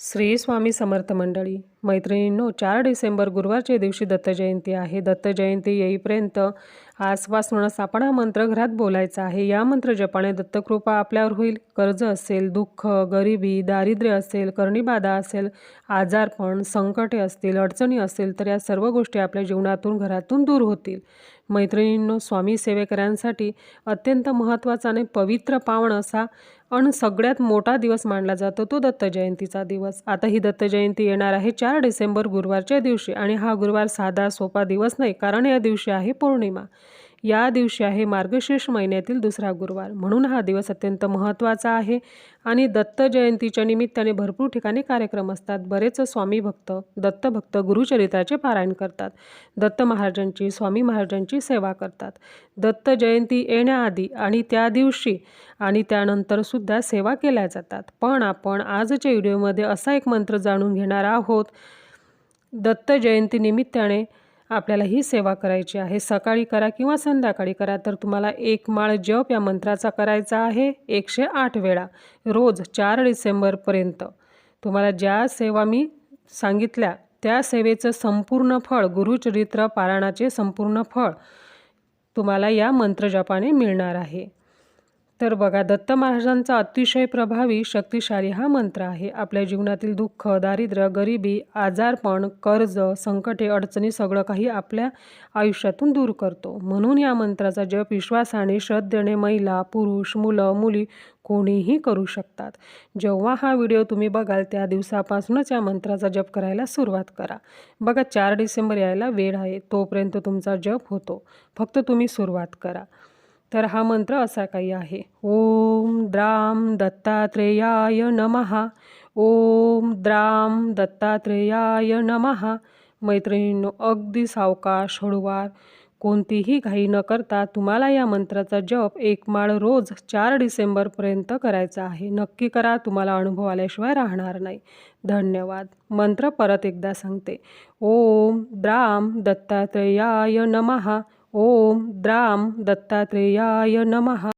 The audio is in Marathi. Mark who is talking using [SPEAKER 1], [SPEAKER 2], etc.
[SPEAKER 1] श्री स्वामी समर्थ मंडळी मैत्रिणींनो चार डिसेंबर गुरुवारच्या दिवशी दत्तजयंती आहे. दत्तजयंती येईपर्यंत आजपासूनच आपण हा मंत्र घरात बोलायचा आहे. या मंत्र जपाने दत्तकृपा आपल्यावर होईल. कर्ज असेल दुःख गरिबी दारिद्र्य असेल करणीबाधा असेल आजारपण संकटे असतील अडचणी असेल तर या सर्व गोष्टी आपल्या जीवनातून घरातून दूर होतील. मैत्रिणींनो स्वामी सेवेकऱ्यांसाठी अत्यंत महत्त्वाचा आणि पवित्र पावन असा आणि सगळ्यात मोठा दिवस मानला जातो. तो दत्त जयंतीचा दिवस. आता ही दत्त जयंती येणार आहे चार डिसेंबर गुरुवारच्या दिवशी आणि हा गुरुवार साधा सोपा दिवस नाही कारण या दिवशी आहे पौर्णिमा. या दिवशी आहे मार्गशीर्ष महिन्यातील दुसरा गुरुवार. म्हणून हा दिवस अत्यंत महत्त्वाचा आहे आणि दत्त जयंतीच्या निमित्ताने भरपूर ठिकाणी कार्यक्रम असतात. बरेच स्वामी भक्त दत्तभक्त गुरुचरित्राचे पारायण करतात. दत्त महाराजांची स्वामी महाराजांची सेवा करतात. दत्त जयंती येण्याआधी आणि त्या दिवशी आणि त्यानंतरसुद्धा सेवा केल्या जातात. पण आपण आजच्या व्हिडिओमध्ये असा एक मंत्र जाणून घेणार आहोत. दत्त जयंतीनिमित्ताने आपल्याला ही सेवा करायची आहे. सकाळी करा किंवा संध्याकाळी करा तर तुम्हाला एक माळ जप या मंत्राचा करायचा आहे एकशे आठ वेळा रोज चार डिसेंबरपर्यंत तुम्हाला ज्या सेवा मी सांगितल्या त्या सेवेचं संपूर्ण फळ गुरुचरित्र पारायणाचे संपूर्ण फळ तुम्हाला या मंत्रजपाने मिळणार आहे. तर बघा दत्त महाराजांचा अतिशय प्रभावी शक्तिशाली हा मंत्र आहे. आपल्या जीवनातील दुःख दारिद्र्य गरिबी आजारपण कर्ज संकटे अडचणी सगळं काही आपल्या आयुष्यातून दूर करतो. म्हणून या मंत्राचा जप विश्वासाने श्रद्धेने महिला पुरुष मुलं मुली कोणीही करू शकतात. जेव्हा हा व्हिडिओ तुम्ही बघाल त्या दिवसापासूनच या मंत्राचा जप करायला सुरुवात करा. बघा चार डिसेंबर यायला वेळ आहे तोपर्यंत तुमचा जप होतो. फक्त तुम्ही सुरुवात करा. तर हा मंत्र असा काही आहे. ओम द्राम दत्तात्रेयाय नमहा ओम द्राम दत्तात्रेयाय नमहा मैत्रिणींनो अगदी सावकाश हळूवार कोणतीही घाई न करता तुम्हाला या मंत्राचा जप एक माळ रोज चार डिसेंबरपर्यंत करायचा आहे. नक्की करा तुम्हाला अनुभव आल्याशिवाय राहणार नाही. धन्यवाद. मंत्र परत एकदा सांगते. ओम द्राम दत्तात्रेयाय नमहा ओम द्राम दत्तात्रेयाय नमः।